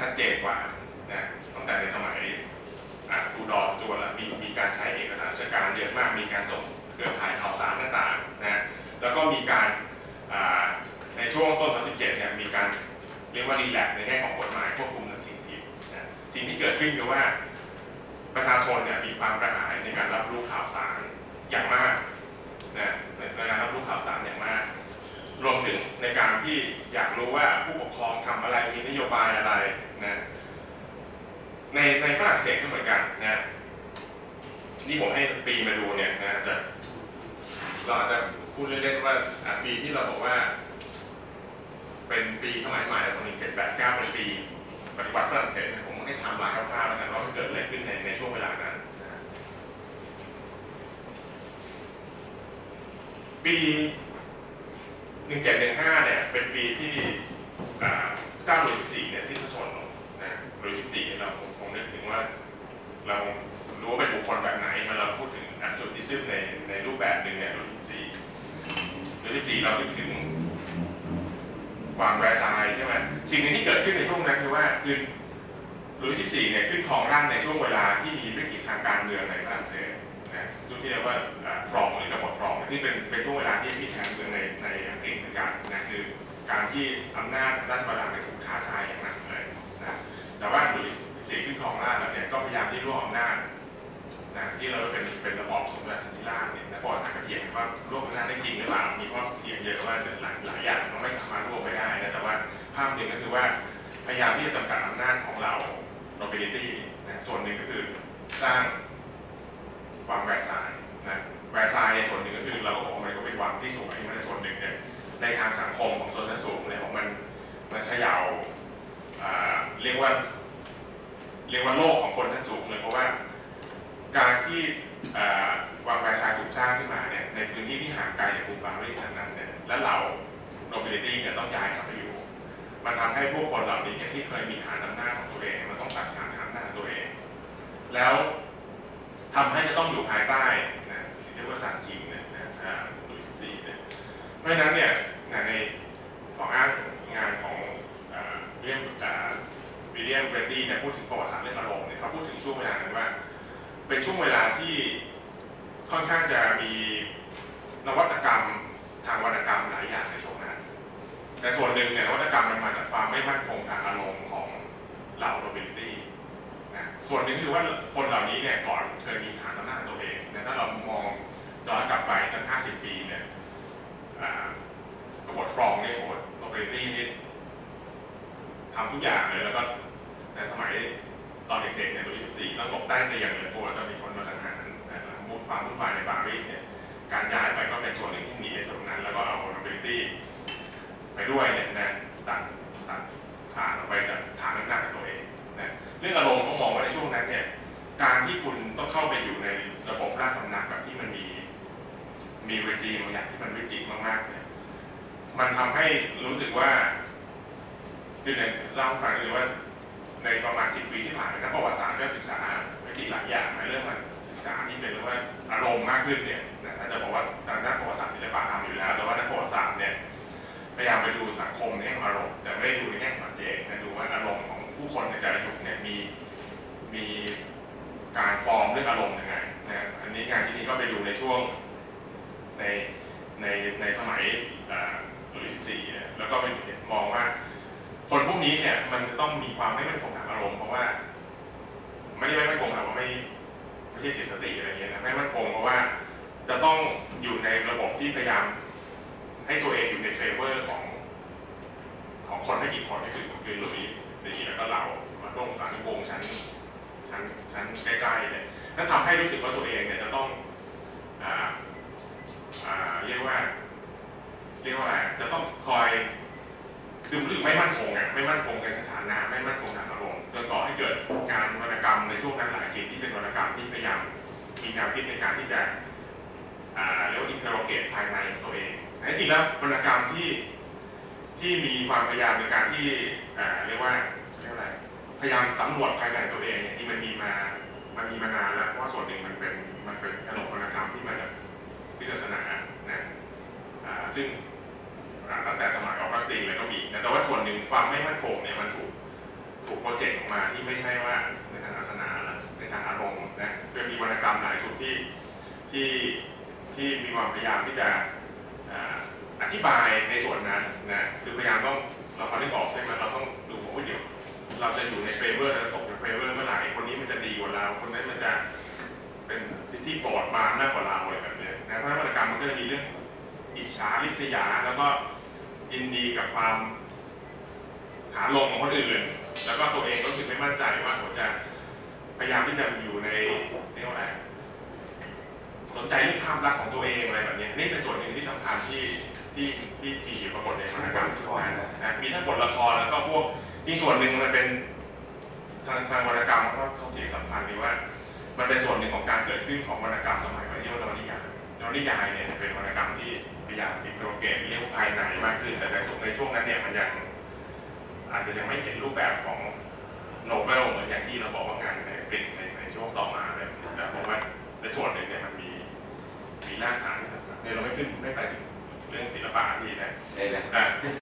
ชัดเจนกว่านะตั้งแต่ในสมัยอะทูดอจวนแล้วมีมีการใช้เอกสารราชการเยอะมากมีการส่งเครือข่ายข่าวสารต่างๆนะแล้วก็มีการในช่วงต้นศตวรรษ17เนี่ยมีการเรียกว่ารีแลกในแง่ของกฎหมายควบคุมหนังพิมพ์สิ่งที่เกิดขึ้นคือว่าประชาชนเนี่ยมีความกระหายในการรับรู้ข่าวสารอย่างมากนะในในการรับรู้ข่าวสารอย่างมาก รวมถึงในการที่ รู้ว่าผู้ปกครองทำอะไรมีนโยบายอะไรนะในในฝรั่งเศสก็เหมือนกันนะนี่ผมให้ปีมาดูเนี่ยนะจะเราอาจจะพูดเล่นๆว่าปีที่เราบอกว่า เป็นปีสมัยใหม่ตรงนี้เจ็ดแปดเก้าเป็นปีปฏิวัติฝรั่งเศสผมให้ทำลายคร่าวๆแล้วกันว่ามันเกิดอะไรขึ้นในในช่วงเวลานั้นปี หนะปี1715เนี่ยเป็นปีที่เก้าหรือ14เนี่ยสิ้นพระชนลงนะหรือ14เราคงนึกถึงว่าเรารู้ว่าเป็นบุคคลแบบไหนเมื่อเราพูดถึงอันจุดที่ซึมในในรูปแบบหนึ่งเนี่ยหรือ14หรือ14เรานึกถึงวางแวร์ซายน์ใช่ไหมสิ่งนึ่งที่เกิดขึ้นในช่วงนั้นคือว่าคือหรือ14เนี่ยขึ้นครองราชย์ในช่วงเวลาที่มีวิกฤตทางการเมืองในฝรั่งเศส นะรุ่นที่เรียกว่าฟรองหรือระบบฟรองที่เป็นเป็นช่วงเวลาที่มีทางเมืองในในอังกฤษเหมือนกันนะคือการที่อำนาจราชบัลลังก์ถูกท้าทายอย่างหนักเลยนะแต่ว่าหลุยส์14ขึ้นครองราชแล้วเนี่ยก็พยายามที่รวบอำนาจนะที่เราเป็นเป็นระบอบสมเด็จสันติราชเนี่ยนะประวัติศาสตร์ก็เถียงกันว่ารวบอำนาจได้จริงหรือเปล่ามีข้อเถียงเยอะว่าหลายหลายอย่างมันไม่สามารถรวบไปได้นะแต่ว่าภาพหนึ่งก็คือว่าพยายามที่จะจำกัดอำนาจของเรา nobility นะส่วนหนึ่งก็คือสร้าง วังแวร์ซายน์นะแวร์ซายน์ในส่วนหนึ่งก็คือเราก็บอกว่ามันก็เป็นวังที่สวยมันในส่วนหนึ่งเนี่ยในทางสังคมของชนชั้นสูงเนี่ยของมันมันเขย่าเรียกว่าเรียกว่าโลกของคนชั้นสูงเลยเพราะว่าการที่วางแวร์ซายน์ถูกสร้างขึ้นมาเนี่ยในพื้นที่ที่ห่างไกลจากกรุงปารีสขนาดนั้นเนี่ยและเรา nobility เนี่ยต้องย้ายกลับไปอยู่ มันทำให้พวกคนเหล่านี้เนี่ยที่เคยมีฐานอำนาจของตัวเอง มันต้องตัดขาดฐานอำนาจของตัวเอง แล้ว ทำให้จะต้องอยู่ภายใต้นะที่เรียกว่าสันคิงเนี่ยนะอ่าหรือจีเนี่ยเพราะฉะนั้นเนี่ยนะในของอ้างงานของวิลเลียมอ่าวิลเลียมเบรดดี้เนี่ยพูดถึงประวัติศาสตร์เรื่องอารมณ์เนี่ยเขาพูดถึงช่วงเวลานั้นว่า เป็นช่วงเวลาที่ค่อนข้างจะมีนวัตกรรมทางวรรณกรรมหลายอย่างในช่วงนั้น แต่ส่วนหนึ่งเนี่ยนวัตกรรมมันมาจากความไม่มั่นคงทางอารมณ์ของเหล่าโนบิลิตี้ ส่วนหนึ่งคือว่าคนเหล่านี้เนี่ยก่อนเคยมีฐานอำนาจตัวเองนะถ้าเรามองย้อนกลับไปตั้ง50 ปีเนี่ยกบฏฟรองเนี่ยโอ้โนบิลิตี้นี่ทำทุกอย่างเลยแล้วก็ในสมัยตอนเด็กๆเนี่ยรุ่นที่14ต้องหลบใต้เตียงเลยกลัวจะมีคนมาสังหารนะมุดความวุ่นวายในปารีสเนี่ยการย้ายไปก็เป็นส่วนหนึ่งที่หนีจากตรงนั้น แล้วก็เอาโนบิลิตี้ไปด้วยเนี่ยนะตัดตัดขาดออกไปจากฐานอำนาจตัวเอง นะเรื่องอารมณ์ต้องมองว่าในช่วงนั้นเนี่ยการที่คุณต้องเข้าไปอยู่ในระบบราชสำนักแบบที่มันมีมีเวจีบางอย่างที่มันวิจิตรมากๆเนี่ยมันทำให้รู้สึกว่าคือในเล่าให้ฟังเลยว่าในประมาณสิบปีที่ผ่านมานักประวัติศาสตร์ก็ศึกษาวิธีหลายอย่างในเรื่องมาศึกษาที่เป็นเรื่องว่าอารมณ์มากขึ้นเนี่ยนะอาจจะบอกว่าทางด้านประวัติศาสตร์ศิลปะทำอยู่แล้ว แต่ว่านักประวัติศาสตร์เนี่ย พยายามไปดูสังคมในแง่องอารมณ์แต่ไม่ได้ดูในแง่ปัจเจกนะดูว่าอารมณ์ของผู้คนในแต่ละยุคเนี่ยมีมีการฟอร์มเรื่องอารมณ์ยังไงนะอันนี้งานที่นี้ก็ไปดูในช่วงในในในสมัยหลุยส์14เนี่แล้วก็ไปมองว่า คนพวกนี้เนี่ยมันต้องมีความไม่มั่นคงทางอารมณ์เพราะว่า ไม่ได้ไม่มั่นคงแบบว่าไม่ไม่ใช่เสียสติอะไรเงี้ยนะไม่มั่นคงเพราะว่าจะต้องอยู่ในระบบที่พยายาม ให้ตัวเองอยู่ในเฟเวอร์ของของคนไม่กี่คนก็คือคือหลุยสีแล้วก็เรามาร่วมกับวงชั้นชั้นชั้นใกล้ๆเนี่ยนั่นทำให้รู้สึกว่าตัวเองเนี่ยจะต้องอ่าอ่าเรียกว่าเรียกว่าอะไรจะต้องคอยคือรู้สึกไม่มั่นคงอะไม่มั่นคงในสถานะไม่มั่นคงทางอารมณ์จนก่อให้เกิดการวรรณกรรมในช่วงนั้นหลายชิ้นที่เป็นวรรณกรรมที่พยายามมีแนวคิดในการที่จะอ่าเรียกว่าอินเทอร์โรเกตภายในตัวเอง แต่จริงแล้ววรรณกรรมที่ที่มีความพยายามในการที่เรียกว่าเรียกอะไรพยายามสำรวจภายในตัวเองเนี่ยที่มันมีมามันมีมานานแล้วเพราะว่าส่วนหนึ่งมันเป็นมันเป็นขนบวรรณกรรมที่มาจากพิศาสนานะอ่าซึ่งตั้งแต่สมัยออกัสตินเลยก็มีแต่ว่าส่วนหนึ่งความไม่มั่นคงเนี่ยมันถูกถูกโปรเจกต์ออกมาที่ไม่ใช่ว่าในทางศาสนาในทางอารมณ์นะจะมีวรรณกรรมหลายชุดที่ที่ที่มีความพยายามที่จะ อธิบายในส่วนนั้นนะคือพยายามต้องเราพอนึกออกใช่ไหมเราต้องดูว่าเดี๋ยวเราจะอยู่ในเฟเวอร์เราจะตกในเฟเวอร์เมื่อไหร่คนนี้มันจะดีกว่าเรา คนนั้นมันจะเป็นที่โปรดปรานมากกว่าเราอะไรแบบนี้นะเพราะนั้นวรรณกรรมมันก็จะมีเรื่องอิจฉาริษยาแล้วก็ยินดีกับความหาลงของคนอื่น แล้วก็ตัวเองก็รู้สึกไม่มั่นใจว่าผมจะพยายามที่จะอยู่ในเรียกว่าอะไร สนใจเรื่องภาพลักษณ์ของตัวเองอะไรแบบนี้นี่เป็นส่วนหนึ่งที่สำคัญที่ที่ที่ที่ปรากฏในวรรณกรรมนะนะมีทั้งบทละครแล้วก็พวกที่ส่วนหนึ่งมันเป็นทางทางวรรณกรรมก็ต้องถือสำคัญดีว่า มันเป็นส่วนหนึ่งของการเกิดขึ้นของวรรณกรรมสมัยใหม่ที่เรียกว่านวนิยายนวนิยายเนี่ยเป็นวรรณกรรมที่พยายามติดโปรเกรมเรียกว่าภายในมากขึ้น แต่ในช่วงในช่วงนั้นเนี่ยมันยังอาจจะยังไม่เห็นรูปแบบของโนเบลเหมือนอย่างที่เราบอกว่างานในเป็นในในช่วงต่อมาเลยแต่ผมว่าในส่วนหนึ่งเนี่ยมันมี มีรากฐานที่สำคัญเนี่ยเราไม่ขึ้นไม่ไปถึงเรื่องศิลปะทีนะได้เลยอะ